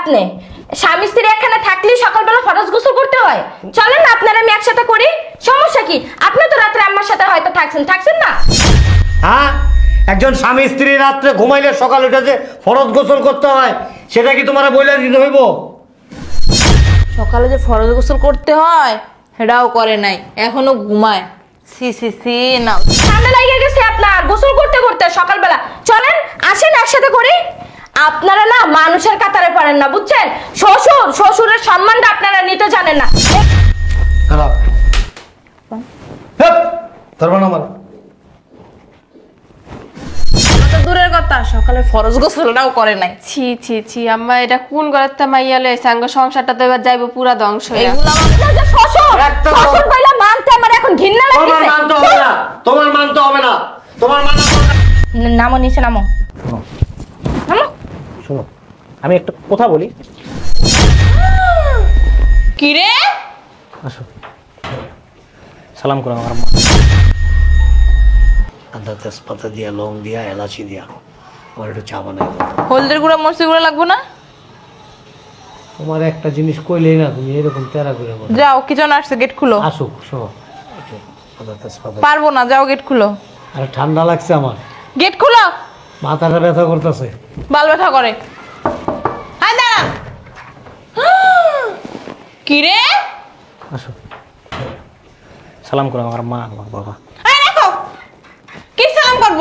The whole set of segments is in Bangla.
আপনি স্বামী স্ত্রী একখানে থাকলেই সকালবেলা ফরজ গোসল করতে হয়। চলেন না আপনারা আমি একসাথে করি। সমস্যা কি? আপনি তো রাত্রে আমার সাথে হয়তো থাকছেন। থাকছেন না? হ্যাঁ? একজন স্বামী স্ত্রী রাত্রে ঘুমাইলে সকাল উঠে যে ফরজ গোসল করতে হয় সেটা কি তোমার বইলে দিতে হইব? সকালে যে ফরজ গোসল করতে হয় সেটাও করে নাই। এখনও ঘুমায়। সি সি সি না। ঠান্ডা লাগিয়ে গেছে আপনার। গোসল করতে করতে সকালবেলা। চলেন আসেন একসাথে করি। আপনারা না মানুষের কাতারে পারেন না বুঝছেন? শ্বশুর শ্বশুরের সম্মানটা আপনারা নিতে জানেন না। দূরের কথা সকালে ফরজ গোসলটাও করে নাই। ছি ছি ছি আম্মা এটা কোন গলাতে মাইয়ালে সাঙ্গ সংসারটা তো এবার যাইবো পুরা ধ্বংস হয়ে এগুলো আমার আপনার যে শ্বশুর শ্বশুর কইলা মানতে আমার এখন ঘৃণা তোমার মানতে হবে না তোমার মানতে হবে না। নামো নিচে নামো। শোনো আমি একটা কথা বলি। কি রে আসো। সালাম করো আমার মা। আদা তেজপাতা দিয়া লং দিয়া এলাচি দিয়া। আমার একটু চা বানাই। হলদের গুঁড়া মরচি গুঁড়া লাগবো না? তোমার একটা জিনিস কইলেই না তুমি এরকম তেরা করে বলো। যাও কিচন আসছে গেট খুলো। আসুক শোনো। একটু আদা তেজপাতা। পারব না যাও গেট খুলো। আর ঠান্ডা লাগছে আমার। গেট খুলো! মাথাটা ব্যথা করতেছে। বাল ব্যথা করে। হাই দাঁড়া। কি রে? আসো। সালাম করো আমার মা আমার বাবা। আরে দেখো কি সালাম করব?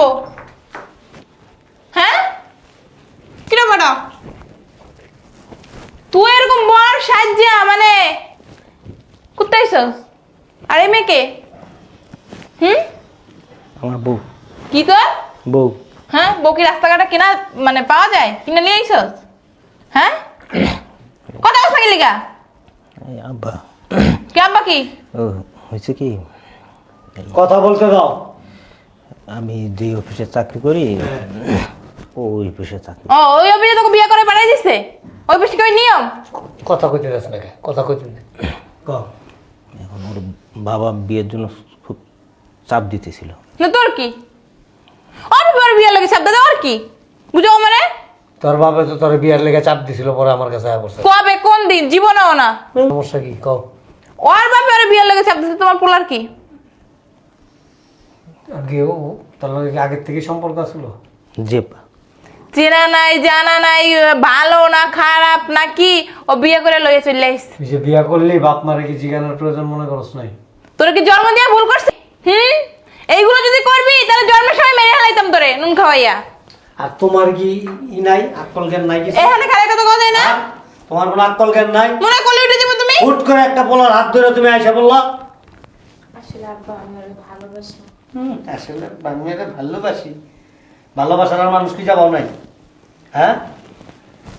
হ্যাঁ? কিরে বড়? তুই এরকম বর সাজ্জা মানে কুত্তাইছস আরে মেয়েকে। হুম? আমার বউ। কি তোর? বউ। হ্যাঁ বকি রাস্তাঘাটে কেনা মানে পাওয়া যায়? কিনে নিয়ে আইসস হ্যাঁ? কত বছর গেলি গা? এই আব্বা। কে আব্বা কি? ও হয়েছে কি? কথা বলতে দাও। আমি যে অফিসে চাকরি করি ওই অফিসে চাকরি ও ওই অফিসে তোকে বিয়ে করে পাঠাই দিছে? ওই অফিসে কি ওই নিয়ম? কথা কইতে দাস না কথা কইতে এখন ওর বাবা বিয়ের জন্য খুব চাপ দিতেছিল। না তোর কি? ওর পর বিয়ে লাগে শব্দ ওর কি? বুঝো মানে তোর বাবা তো তোর বিয়ার লেগে চাপ দিছিল পরে আমার কাছে আয়া পড়ছে। কবে? কোন দিন? জীবনেও না। সমস্যা কি? কও। ওর বাপে ওর বিয়ে লাগে শব্দ তোমার পোলার কি? আগেও তোর লগে কি আগের থেকে সম্পর্ক ছিল যে চেনা নাই জানা নাই ভালো না খারাপ না কি? ও বিয়ে করে লইয়ে চলে আইস তুই যে বিয়া করলি বাপ মারে কি জিজ্ঞানোর প্রয়োজন মনে করস নাই? তোর কি জন্ম দিয়ে ভুল করছিস হুম? এইগুলো যদি করবি তাহলে জন্মের সময় মেরে হালাইতাম তোরে নুন খাওয়াইয়া। আর তোমার কি ই নাই? আক্কল জ্ঞান নাই কিছু? এখানে খালি কথা কথা না। হ্যাঁ? তোমার কোনো আক্কল জ্ঞান নাই? মনে করলে উঠে যাব তুমি। হুট করে একটা পোলার হাত ধরে তুমি আইসা বললা। আসলে আব্বা আমার ভালোবাসি। হুম আসলে বাংলাটা ভালোবাসি। ভালোবাসার আর মানুষ কি যাবাও নাই? হ্যাঁ?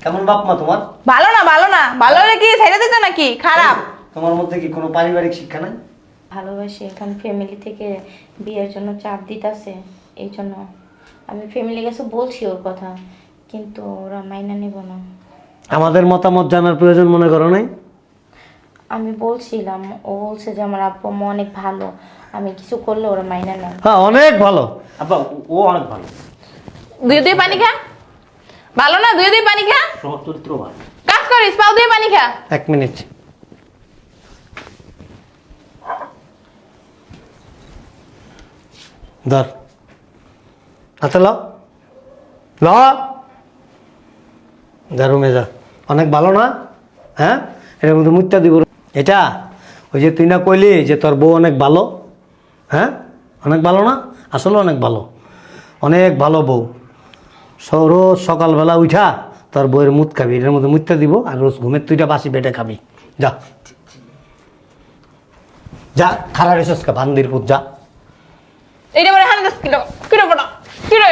কেমন বাপ মা তোমার? ভালো না ভালো না। ভালো হলে কি ছেড়ে দিত নাকি? খারাপ। তোমার মধ্যে কি কোনো পারিবারিক শিক্ষা নাই? ভালোবাসি এখন ফ্যামিলি থেকে বিয়ের জন্য চাপ দিতেছে এই জন্য। আমি ফ্যামিলি কাছে বলছি ওর কথা কিন্তু ওরা মাইনা নেব না। আমাদের মতামত জানার প্রয়োজন মনে করো নাই? আমি বলছিলাম ও বলছে যে আমার আব্বু আম্মা অনেক ভালো আমি কিছু করলে ওরা মাইনা নেয়। হ্যাঁ অনেক ভালো। আব্বা ও অনেক ভালো। দুই দুই পানি খা। ভালো না দুই দুই পানি খা। চরিত্র ভালো। কাজ করিস পাও দিয়ে পানি খা। এক মিনিট। ধর। হাতে ল। যা যা। অনেক ভালো না? হ্যাঁ? এটার মধ্যে মুত্যা দিব। এটা? ওই যে তুই না কইলি যে তোর বউ অনেক ভালো। হ্যাঁ? অনেক ভালো না? আসলে অনেক ভালো। অনেক ভালো বউ। রোজ সকালবেলা উঠা, তোর বউয়ের মুত খাবি। এটার মধ্যে মুত্যা দিব আর রোজ ঘুমের তুইটা বাসি পেটে খাবি। যা। যা, খারাপ রেসস কা ভান্দির পুত যা। এইটা বলে হান দশ কিলো কিলো বড় কিলো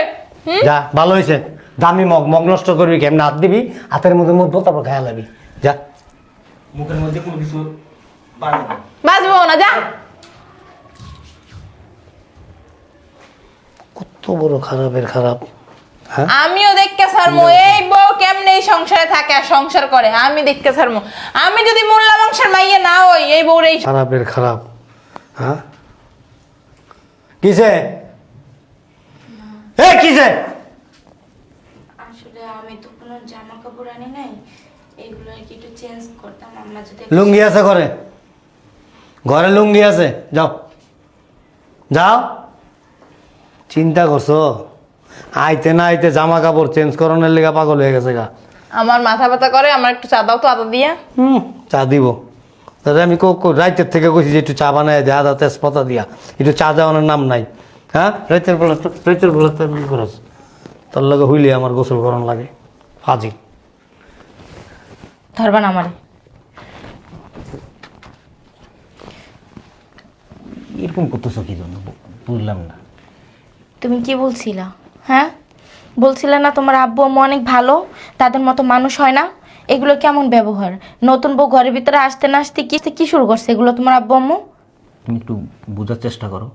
যা ভালো হয়েছে দামি মগ মগ নষ্ট করবি কেমন? হাত দিবি হাতের মধ্যে মুখ তারপর খায়া লাবি যা। মুখের মধ্যে কোনো কিছু বাড়বে না। যা। কত বড় খারাপের খারাপ হ্যাঁ? আমিও দেখতে ছাড়মু। এই বউ কেমনে এই সংসারে থাকে আর সংসার করে? আমি দেখতে ছাড়মু। আমি যদি মোল্লা বংশের মাইয়ে না হই এই বউর এই খারাপের খারাপ হ্যাঁ? কিসে? এ কিসে? আসলে আমি তো কোনো জামা কাপড় আনি নাই এগুলো কি একটু চেঞ্জ করতাম আমরা যদি লুঙ্গি আছে ঘরে? ঘরে লুঙ্গি আছে যাও। যাও। চিন্তা করছ? আইতে না আইতে জামা কাপড় চেঞ্জ করানোর লেগা পাগল হয়ে গেছে গা। আমার মাথা ব্যথা করে আমার একটু চা দাও তো আদা দিয়া। হুম চা দিব। তাহলে আমি কো কো- রাইতের থেকে কইছি যে একটু চা বানায় দেয় আদা তেজপাতা দিয়া। একটু চা দেওয়ানোর নাম নাই। হ্যাঁ? রাইতের বেলা রাইতের বেলা তো এমনি করস তোর লগে হইলে আমার গোসল করান লাগে। ফাজি ধরবা না আমারে। এরকম করতেছো কি জন্য? বুঝলাম না। তুমি কি বলছিলা? হ্যাঁ? বলছিলে না তোমার আব্বু আম্মু অনেক ভালো তাদের মতো মানুষ হয় না? এগুলো কেমন ব্যবহার? নতুন বউ ঘরের ভিতরে আসতে না আসতে কি কি শুরু করছে? এগুলো তোমার আব্বু আম্মু? তুমি একটু বোঝার চেষ্টা করো।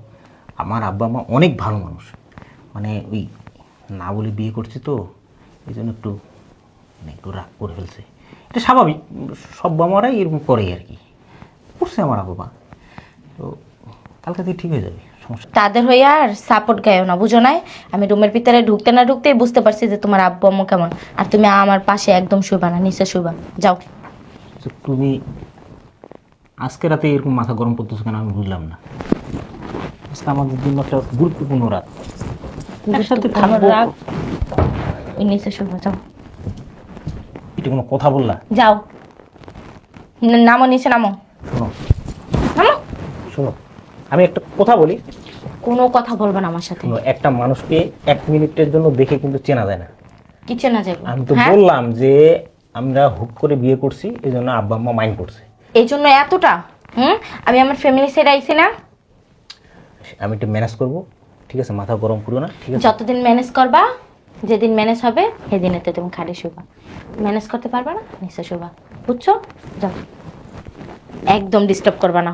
আমার আব্বা মা অনেক ভালো মানুষ। মানে ওই না বলে বিয়ে করছে তো এই জন্য একটু মানে একটু রাগ করে ফেলছে। এটা স্বাভাবিক, সব বাবারাই এরকম করে আর কি। করছে আমার আব্বা তো কালকে থেকে ঠিক হয়ে যাবে। সমস্যা। তাদের হয়ে আর সাপোর্ট গায়ও না বুঝো নাই? আমি রুমের ভিতরে ঢুকতে না ঢুকতেই বুঝতে পারছি যে তোমার আব্বু আম্মু কেমন। আর তুমি আমার পাশে একদম শুবা না নিচে শুবা যাও। তুমি আজকে রাতে এরকম মাথা গরম করতেছো কেন আমি বুঝলাম না। আজকে আমাদের জন্য একটা গুরুত্বপূর্ণ রাত। রাগ ওই নিচে শুবা যাও। এটা কোনো কথা বললা? যাও। নামো নিচে নামো। শোনো। নামো। শোনো। আমি একটা কথা বলি। কোনো কথা বলবে না আমার সাথে। একটা মানুষকে এক মিনিটের জন্য দেখে কিন্তু চেনা যায় না। কি চেনা যাব আমি তো হ্যাঁ? বললাম যে আমরা হুক করে বিয়ে করছি এই জন্য আব্বা আম্মা মাইন্ড করছে। এই জন্য এতটা? হুম? আমি আমার ফ্যামিলি সেট আইছি না? আমি একটু ম্যানেজ করব ঠিক আছে? মাথা গরম করো না ঠিক আছে? যতদিন ম্যানেজ করবা যেদিন ম্যানেজ হবে সেদিনেতে তুমি খাটে শুবা। ম্যানেজ করতে পারবা না? নিচে শুবা। বুঝছ? যাও। একদম ডিস্টার্ব করবা না।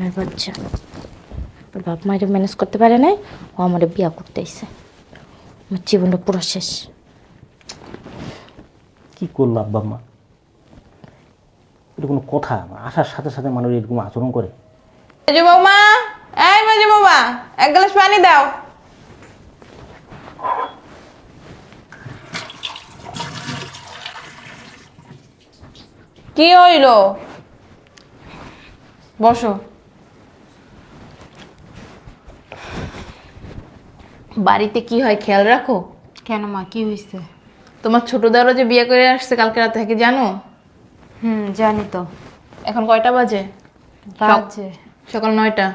সন্তানের বাচ্চা। ওর বাপ মায়ের ম্যানেজ করতে পারে নাই ও আমার বিয়া করতে এসে আমার জীবনটা পুরো শেষ। কি করল আব্বা আম্মা এটা কোনো কথা আসার সাথে সাথে মানুষ এরকম আচরণ করে। মেজো বৌমা এই মেজো বৌমা এক গ্লাস পানি দাও। কি হইল? বসো। বাড়িতে কি হয় খেয়াল রাখো? কেন মা কি হয়েছে তোমার ছোট দারও যে বিয়ে করে আসছে কালকে রাতে কি জানো? হুম জানি তো। এখন কয়টা বাজে? বাজে। সকাল নয়টা।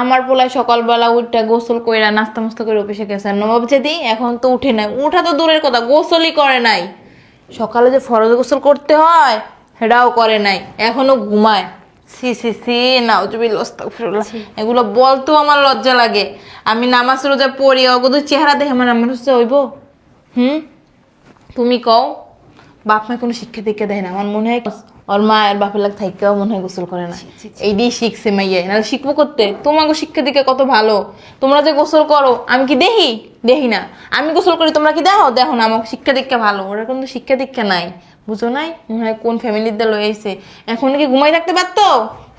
আমার পোলায় সকালবেলা উঠটা গোসল কইরা নাস্তা মাস্তা করে অফিসে গেছে। আর নবাব যেদি এখন তো উঠে নাই। উঠা তো দূরের কথা গোসলই করে নাই। সকালে যে ফরজ গোসল করতে হয় সেটাও করে নাই। এখনও ঘুমায়। সি সি সি নাউজুবিল এগুলো বলতেও আমার লজ্জা লাগে। আমি নামাজ রোজা পড়ি অগদ চেহারা দেখে আমার আমার হচ্ছে হইব হুম? তুমি কও বাপ মা কোনো শিক্ষা দীক্ষা দেয় না। আমার মনে হয় ওর মা আর বাপের লাগ থাইকেও মনে হয় গোসল করে না। এইটাই শিখছে মাইয়া। নাহলে শিখব করতে। তোমাকে শিক্ষা দীক্ষা কত ভালো। তোমরা যে গোসল করো আমি কি দেখি দেখি না। আমি গোসল করি তোমরা কি দেখো? দেখো না আমার শিক্ষা দীক্ষা ভালো। ওরা কিন্তু শিক্ষা দীক্ষা নাই। বুঝো নাই? মনে হয় কোন ফ্যামিলির দল হয়েছে এখন কি ঘুমাই থাকতে পারতো?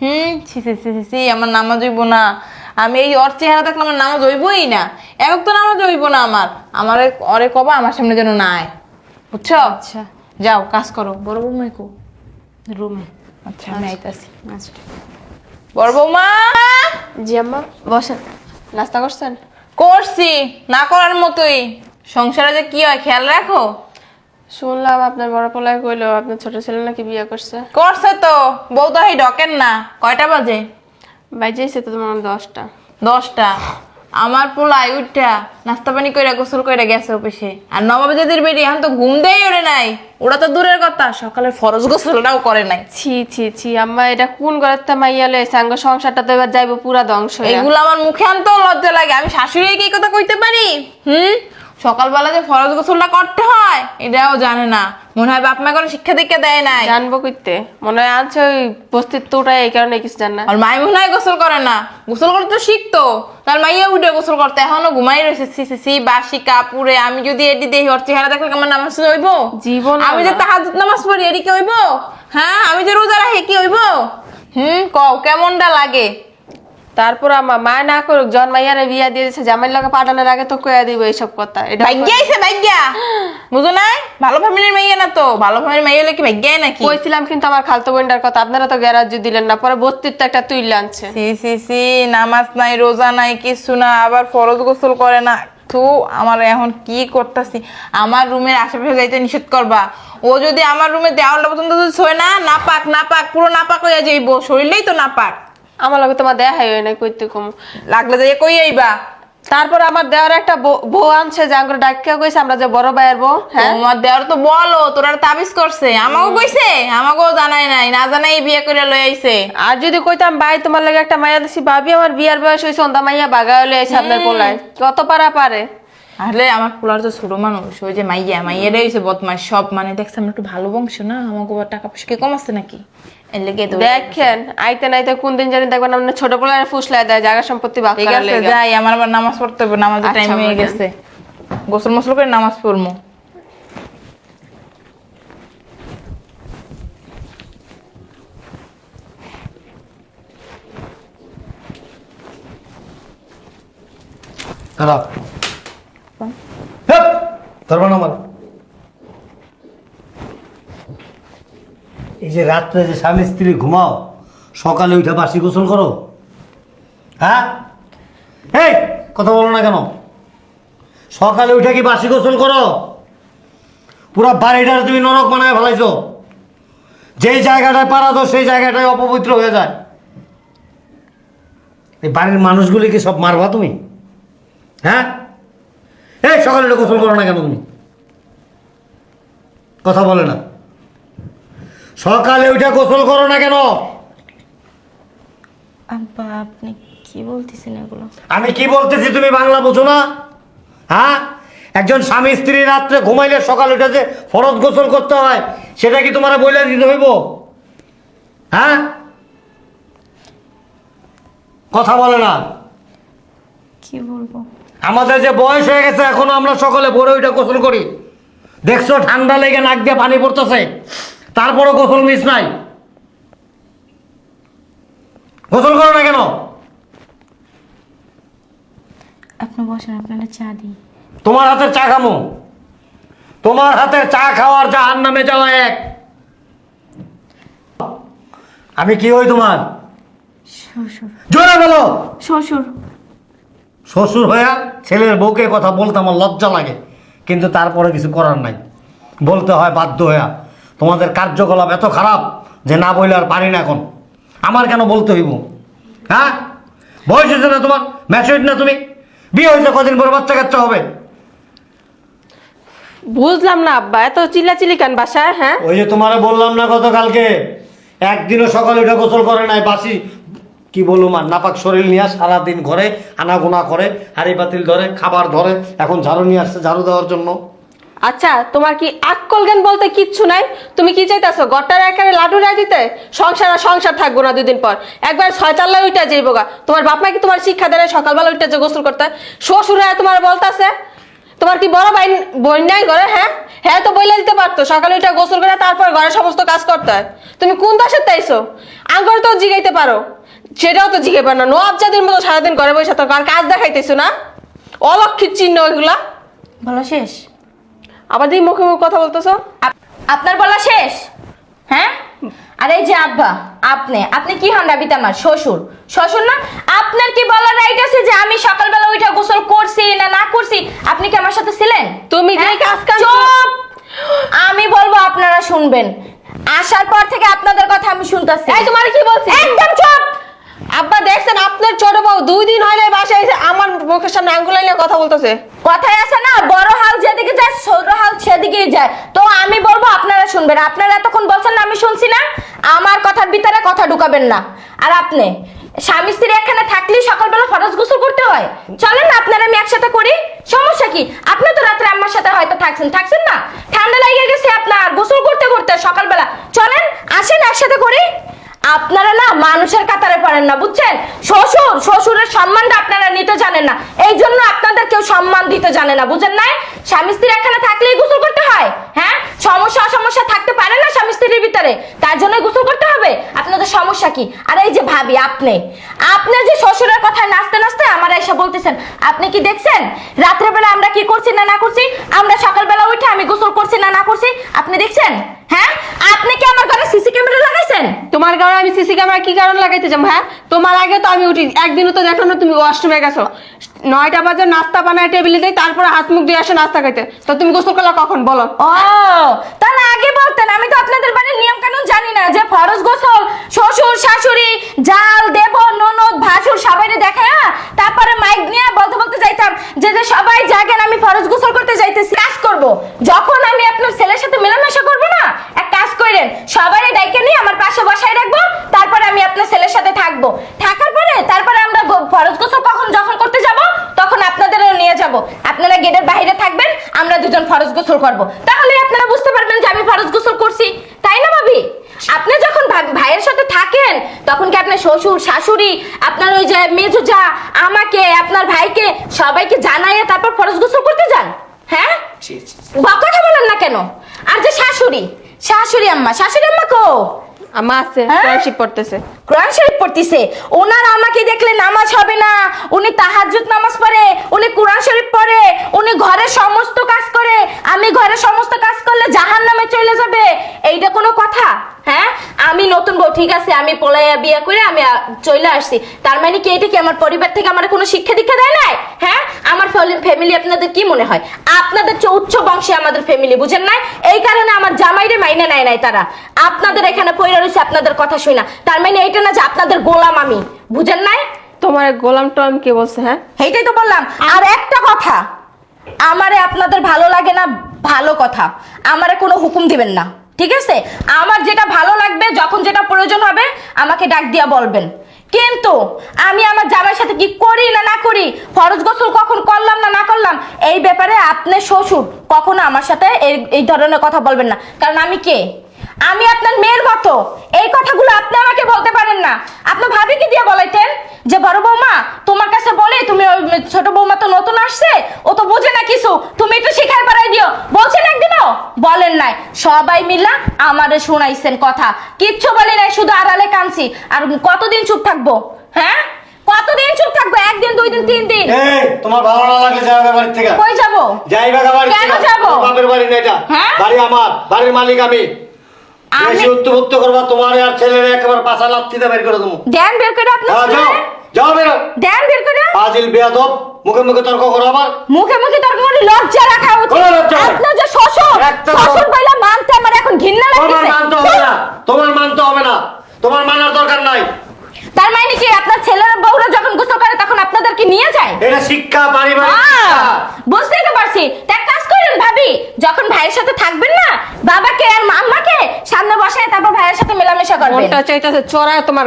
হুম ছি ছি ছি ছি, ছি আমার নামাজ হইব না। আমি এই ওর চেহারা দেখলে আমার নামাজ হইবই না। এক তো নামাজ হইব না আমার। আমার অরে কবা আমার সামনে যেন না আয় বুঝছ? আচ্ছা। যাও কাজ করো। বড় বৌমা কো? রুমে। আচ্ছা আমি আইতাছি। আচ্ছা। বড় বৌমা! জি আম্মা বসেন। নাস্তা করছেন? করছি না করার মতোই। সংসারে যে কি হয় খেয়াল রাখো। শুনলাম আপনার বড় পোলায় কইলো আপনার ছোট ছেলে নাকি বিয়ে করছে। করছে তো। বউ তো এই ডকেন না। কয়টা বাজে? বাইজেছে তো তোমার দশটা। দশটা। আমার পোলাই উঠটা নাস্তা পানি কইরা গোসল কইরা গেছে অফিসে। আর নবাব জাতির বেরি এখন তো ঘুম দেয় ওরে নাই। ওরা তো দূরের কথা সকালে ফরজ গোসলটাও করে নাই। ছি ছি ছি আম্মা এটা কোন ঘরের মাইয়া লয়ে সাঙ্গ সংসারটা তো এবার যাইবো পুরা ধ্বংস। এগুলো আমার মুখে আনতেও লজ্জা লাগে। আমি শাশুড়ি কি কথা কইতে পারি? হুম? সকালবেলা যে ফরজ গোসলটা করতে হয় এটাও জানে না। মনে হয় বাপ মা কোনো শিক্ষা দীক্ষা দেয় নাই। জানব কইতে। মনে হয় আনছে ওই বস্তির তোটা এই কারণে কিছু জান না। আর মাই মনে হয় গোসল করে না। গোসল করতে তো শিখতো। তার মাইয়া উঠে গোসল করতে এখনও ঘুমাই রয়েছে। সি সি সি বাসি কাপুরে আমি যদি এটি দেখি ওর চেহারা দেখলে আমার নামাজ হইব? জীবন আমি যে না। তাহাজুদ নামাজ পড়ি এটি কি হইব? হ্যাঁ আমি যে রোজা রাখি কি হইব? হুম কও কেমনটা লাগে? তারপর আমার মা না করুক জন মাইয়ারে বিয়া দিয়ে দিছে জামাইয়ের লগে পাঠানোর আগে তো কয়া দিব এইসব কথা। এটা ভাগ্যা আইছে ভাগ্যা। বুঝো নাই? ভালো ফ্যামিলির মেয়ে না তো। ভালো ফ্যামিলির মেয়ে হলে কি ভাগ্যাই নাকি? কইছিলাম কিন্তু আমার খালতো বোনটার কথা আপনারা তো গ্যারাজ্য দিলেন না পরে বস্তির তো একটা তুইলে আনছে। সি সি সি নামাজ নাই রোজা নাই কিছু না আবার ফরজ গোসল করে না। তো আমার এখন কি করতেছি? আমার রুমের আশেপাশে যাইতে নিষেধ করবা। ও যদি আমার রুমে দেওয়ালটা পর্যন্ত যদি ছয় না না পাক না পাক পুরো না পাক হয়ে যাইব। শরীরটাই তো না পাক আমার লগে তোমার দেখাই হয় না কইতে কম। লাগলে যাই কই আইবা? তারপর আমার দেওয়ার একটা বউ- আনছে যে আমরা ডাক্কা কইছে আমরা যে বড় ভাইয়ের বউ হ্যাঁ? তোমার দেওয়ার তো বলো তোরা তাবিজ করছে। আমাকেও কইছে আমাকেও জানাই নাই না জানাই বিয়ে করে লই আইছে। আর যদি কইতাম ভাই তোমার লাগে একটা মাইয়া দিছি ভাবি আমার বিয়ার বয়স হয়েছে অন্ধা মাইয়া বাগা হলে আইসে আপনার পোলায়। কত পারা পারে? আসলে আমার পোলার তো ছোট মানুষ ওই যে মাইয়া মাইয়াটাই হয়েছে বদমাস সব মানে দেখছে আমরা একটু ভালো বংশ না? আমাকে টাকা পয়সা কি কম আছে নাকি? দেখেন আইতে নাইতে কোন দিন জানি দেখবেন আপনার ছোট ফুসলায় দেয় জায়গা সম্পত্তি বাক ঠিক আছে যাই আমার আবার নামাজ পড়তে হবে নামাজের আচ্ছা, টাইম হয়ে গেছে। গোসল মোসল করে নামাজ হেপ, ধরবা না আমার। যে রাত্রে যে স্বামী স্ত্রী ঘুমাও, সকালে উঠে বাসি গোসল করো। হ্যাঁ? এই, কথা বলো না কেন? সকালে উঠে কি বাসি গোসল করো? পুরো বাড়িটা তুমি নরক বানায় ফেলাইছো। যেই জায়গাটায় পারা দাও সেই জায়গাটায় অপবিত্র হয়ে যায়। এই বাড়ির মানুষগুলিকে সব মারবা তুমি? হ্যাঁ? এই, সকালে গোসল করো না কেন তুমি? কথা বলে না। সকালে উঠে গোসল করো না কেন? আব্বা আপনি কি বলতেছেন এগুলো? আমি কি বলতেছি তুমি বাংলা বোঝো না? হ্যাঁ? একজন স্বামী স্ত্রী রাত্রে ঘুমাইলে সকালে উঠে যে ফরজ গোসল করতে হয় সেটা কি তোমার বইলে দিতে হইব? হ্যাঁ? কথা বলে না। কি বলব? আমাদের যে বয়স হয়ে গেছে এখনও আমরা সকালে ভোরে ওইটা গোসল করি। দেখছ ঠান্ডা লেগে নাক দিয়ে পানি পড়তেছে। তারপরও গোসল মিস নাই। গোসল করো না কেন? আপনি বসেন আপনারা চা দিই। তোমার হাতের চা খামো। তোমার হাতের চা খাওয়ার জাহান নামে যাওয়া এক। আমি কি হই তোমার? শ্বশুর। জোরে বলো। শ্বশুর। শ্বশুর হইয়া ছেলের বউকে কথা বলতে আমার লজ্জা লাগে কিন্তু তারপরে কিছু করার নাই। বলতে হয় বাধ্য হইয়া। তোমাদের কার্যকলাপ এত খারাপ যে না বইলে আর পারি না এখন। আমার কেন বলতে হইব? হ্যাঁ? বয়স হয়েছে না তোমার? ম্যাচুরিট না তুমি? বিয়ে হয়েছে কদিন পরে বাচ্চা কাচ্চা হবে? বুঝলাম না আব্বা এত চিল্লাচিল্লি কেন বাসায় হ্যাঁ? ওই যে তোমারে বললাম না গতকালকে একদিনও সকালে উঠে গোসল করে নাই বাসি কি বলুম আর নাপাক শরীর নিয়ে সারাদিন ঘরে আনাগোনা করে হাড়ি পাতিল ধরে খাবার ধরে এখন ঝাড়ু নিয়ে আসছে ঝাড়ু দেওয়ার জন্য। আচ্ছা তোমার কি আক্কল জ্ঞান বলতে কিচ্ছু নাই? তুমি কি চাইতেছো, গট্টার একারে লাডু রায় দিতে? সংসার আর সংসার থাকব না দুদিন পর। একবার ছয় চাল্লা উইটা যাইবো গা। তোমার বাপ মা কি তোমার শিক্ষা দেয় সকালবেলা উইটা যে গোসল করতে? শ্বশুরা তোমার বলতাছে, তোমার কি বড় বাইন বোন নাই ঘরে হ্যাঁ? হ্যাঁ তো বইলে দিতে পারতো, সকালে উঠে গোসল করে তারপর ঘরের সমস্ত কাজ করতে। হয় তুমি কোন দাসের তাইছো? আঙ্গর তো জিগাইতে পারো। সেটাও তো জিগে পারো না। নোয়াব জাতির মতো সারাদিন ঘরে বসে থাকো, আর কাজ দেখাইতেছো না? অলক্ষিত চিহ্ন ওইগুলা বলা শেষ? আবার মুখে মুখে কথা বলতেছো? আপনার বলা শেষ? হ্যাঁ? আর যে আব্বা আপনি আপনি কি হন রাবিতা আমার শ্বশুর? শ্বশুর না? আপনার কি বলার রাইট আছে যে আমি সকালবেলা উঠে গোসল করছি না না করছি? আপনি কি আমার সাথে ছিলেন? তুমি যেই হ্যাঁ? কাজ চুপ! আমি বলব আপনারা শুনবেন। আসার পর থেকে আপনাদের কথা আমি শুনতেছি। এই তোমার কি বলছি? একদম চুপ! আব্বা দেখছেন আপনার ছোট বউ দুই দিন হইলে বাসায় এসে আমার মুখের সামনে আঙ্গুল কথা বলতেছে। কথায় আছে না, বড় হাল যেদিকে যায়, ছোট হাল সেদিকেই যায়। তো আমি বলব, আপনারা শুনবেন। আপনারা এতক্ষণ বলছেন না, আমি শুনছি না। আমার কথার ভিতরে কথা ঢুকাবেন না। আর আপনি, স্বামী স্ত্রী এখানে থাকলেই সকালবেলা ফরজ গোসল করতে হয়। চলেন না, আপনারা আমি একসাথে করি। সমস্যা কি? আপনি তো রাত্রে আমার সাথে হয়তো থাকছেন। থাকছেন না? ঠান্ডা লেগে গেছে আপনার, গোসল করতে করতে সকালবেলা। চলেন, আসেন, একসাথে করি। আপনারা না মানুষের কাতারে পারেন না, বুঝছেন? শ্বশুর, শ্বশুরের সম্মানটা আপনারা নিতে জানেন না এই জন্য আপনাদের কেউ সম্মান দিতে জানে না, বুঝেন নাই? স্বামী স্ত্রী এখানে থাকলেই গোসল করতে হয় হ্যাঁ? সমস্যা অসমস্যা থাকতে পারে না স্বামী স্ত্রীর ভিতরে, তার জন্য গোসল করতে হবে। আপনাদের সমস্যা কি? আর এই যে ভাবি, আপনি আপনি যে শ্বশুরের কথায় নাচতে নাচতে আমার এসে বলতেছেন, আপনি কি দেখছেন? রাত্রেবেলা আমরা কি করছি না না করছি? আমরা সকালবেলা উঠে আমি গোসল করছি না না করছি? আপনি দেখছেন? হ্যাঁ? আপনি কি আমার ঘরে সিসি ক্যামেরা লাগাইছেন? তোমার কারণে আমি সিসি ক্যামেরা কি কারণ লাগাইতে যাব হ্যাঁ? তোমার আগে তো আমি উঠি, একদিনও তো দেখো না তুমি ওয়াশরুমে গেছো। নয়টা বাজে নাস্তা বানায় টেবিলে দেয়, তারপরে হাত মুখ দিয়ে আসো নাস্তা খাইতে। তো তুমি গোসল করলা কখন? বলো। ও, তাহলে আগে বলতেন, আমি তো আপনাদের বাড়ির নিয়ম কানুন জানি না যে ফরজ গোসল, শ্বশুর, শাশুড়ি, জাল দেব ননদ, ভাসুর সবাই দেখে হ্যাঁ? তারপরে মাইক নিয়ে বলতে বলতে যাইতাম যে যে সবাই জাগেন, আমি ফরজ গোসল করতে যাইতেছি। কাজ করব। যখন আমি আপনার ছেলের সাথে মেলামেশা করব না, এক কাজ করেন সবাই ডাইকে নিয়ে আমার পাশে বসায় রাখব, তারপরে আমি আপনার ছেলের সাথে থাকব। থাকার পরে তারপরে আমরা ফরজ গোসল কখন যখন করতে যাব নিয়ে যাব। আপনারা গেটের বাইরে থাকবেন আমরা দুজন ফরজ গোসল করব। তাহলে আপনারা বুঝতে পারবেন যে আমি ফরজ গোসল করছি। তাই না ভাবি? আপনি যখন ভাইয়ের সাথে থাকেন তখন কি আপনার শ্বশুর শাশুড়ি আপনার ওই যে মেজো যা আমাকে আপনার ভাইকে সবাইকে জানাইয়ে তারপর ফরজ গোসল করতে যান? হ্যাঁ? কথা বলেন না কেন? আর যে শাশুড়ি শাশুড়ি আম্মা শাশুড়ি আম্মা কো? আমা আছে হ্যাঁ? পড়তেছে। কোরআন শরীফ পড়তিছে? ওনার আমাকে দেখলে নামাজ হবে না। উনি তাহাজ্জুদ নামাজ পড়ে উনি কোরআন শরীফ পড়ে উনি ঘরের সমস্ত কাজ করে। আমি ঘরের সমস্ত কাজ করলে জাহান নামে চলে যাবে। এইটা কোনো কথা? হ্যাঁ? আমি নতুন বউ ঠিক আছে আমি পলাইয়া বিয়ে করে আমি চলে আসছি। তার মানে কি এটা কি আমার পরিবার থেকে আমার কোনো শিক্ষা দীক্ষা দেয় নাই? হ্যাঁ? ফ্যামিলি আপনাদের কি মনে হয়? আপনাদের চেয়ে উচ্চ বংশে আমাদের ফ্যামিলি বুঝেন নাই? এই কারণে আমার জামাইরে মাইনে নেয় নাই তারা। আপনাদের এখানে পয়রা রয়েছে আপনাদের কথা শুই না। তার মানে এইটা না যে আপনাদের গোলাম আমি বুঝেন নাই? তোমার গোলাম টোলাম কে বলছে হ্যাঁ? এইটাই তো বললাম। আর একটা কথা আমারে আপনাদের ভালো লাগে না ভালো কথা। আমারে কোনো হুকুম দিবেন না ঠিক আছে? আমার যেটা ভালো লাগবে যখন যেটা প্রয়োজন হবে আমাকে ডাক দিয়া বলবেন। কিন্তু আমি আমার জামাইয়ের সাথে কি করি না না করি? ফরজ গোসল কখন করলাম না না করলাম? এই ব্যাপারে আপনি শ্বশুর কখনো আমার সাথে এই এই ধরনের কথা বলবেন না। কারণ আমি কে? আমি আপনার মেয়ের মতো। এই কথাগুলো আপনি আমাকে বলতে পারেন না। আপনি ভাবিকে দিয়ে বলাইতেন যে বড় বৌমা তোমার কাছে বলে তুমি ওই ছোট বৌমা তো নতুন আসছে ও তো বোঝে না কিছু। তুমি একটু শিখাই পারাই দিও। বলছেন একদিনও? বলেন নাই। সবাই মিল্লা আমারে শোনাইছেন কথা। কিচ্ছু বলি নাই শুধু আড়ালে কানছি আর কতদিন চুপ থাকব? হ্যাঁ? কতদিন চুপ থাকব? একদিন দুই দিন তিন দিন এই তোমার ভালো না লাগলে যাবে বাড়ি থেকে? কই যাব? যাইবা বাড়ি কেন। যাব? বাপের বাড়ি না এটা? হ্যাঁ? বাড়ি আমার বাড়ির মালিক আমি। বেশি উত্তপুত্ত করবা তোমার আর ছেলের একেবারে পাশা লাত্তিতে বের করে দেবো। দেন বের করে আপনার হ্যাঁ, যাও যাও বের। দেন বের করে? আজিল বেয়াদব মুখে মুখে তর্ক করো আবার। মুখে মুখে তর্ক করে লজ্জা রাখা উচিত। আপনার যে শ্বশুর শ্বশুর কইলা মানতে আমার এখন ঘৃণা লাগতেছে। মানতে হবে না তোমার মানতে হবে না। তোমার মানার দরকার নাই। তার মানে কি আপনার ছেলের বউরা যখন গোসল করে তখন আপনাদের কি নিয়ে যায়? এটা শিক্ষা পারিবারিক। বুঝতেই তো পারছি। তা কাজ করেন ভাবি যখন ভাইয়ের সাথে থাকবেন না বাবাকে আর আম্মাকে সামনে বসায় তারপর ভাইয়ের সাথে মেলামেশা করবেন। মনটা চাইতেছে চোরায় তোমার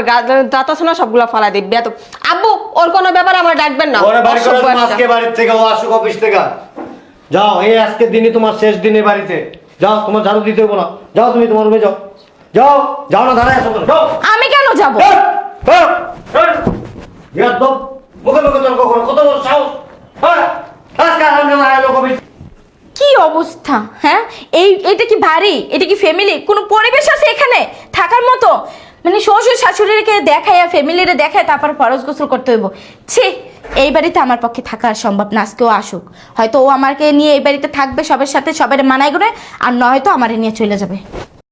দাঁত আছে না সবগুলা ফালা দিবে। এত আব্বু ওর কোনো ব্যাপারে আমার ডাকবেন না। ওরে বাড়ি করে। আজকে বাড়ির থেকে ও আসুক অফিস থেকে। যাও এই আজকের দিনই তোমার শেষ দিনে বাড়িতে। যাও তোমার ঝাড়ু দিতে হব না। যাও তুমি তোমার রুমে যাও। যাও যাও না দাঁড়ায় আসো যাও। আমি কেন যাব? হ্যাঁ লোক অফিস কি অবস্থা হ্যাঁ? এই, এটা কি বাড়ি? এটা কি ফ্যামিলি কোনো পরিবেশ আছে এখানে? থাকার মতো? মানে শ্বশুর শাশুড়িকে দেখায় ফ্যামিলিরে দেখায় তারপর ফরজ গোসল করতে হইব। ছি, এই বাড়িতে আমার পক্ষে থাকা সম্ভব না, আজকেও আসুক। হয়তো ও আমাকে নিয়ে এই বাড়িতে থাকবে সবার সাথে সবাই মানায় করে আর নয়তো আমারে নিয়ে চলে যাবে।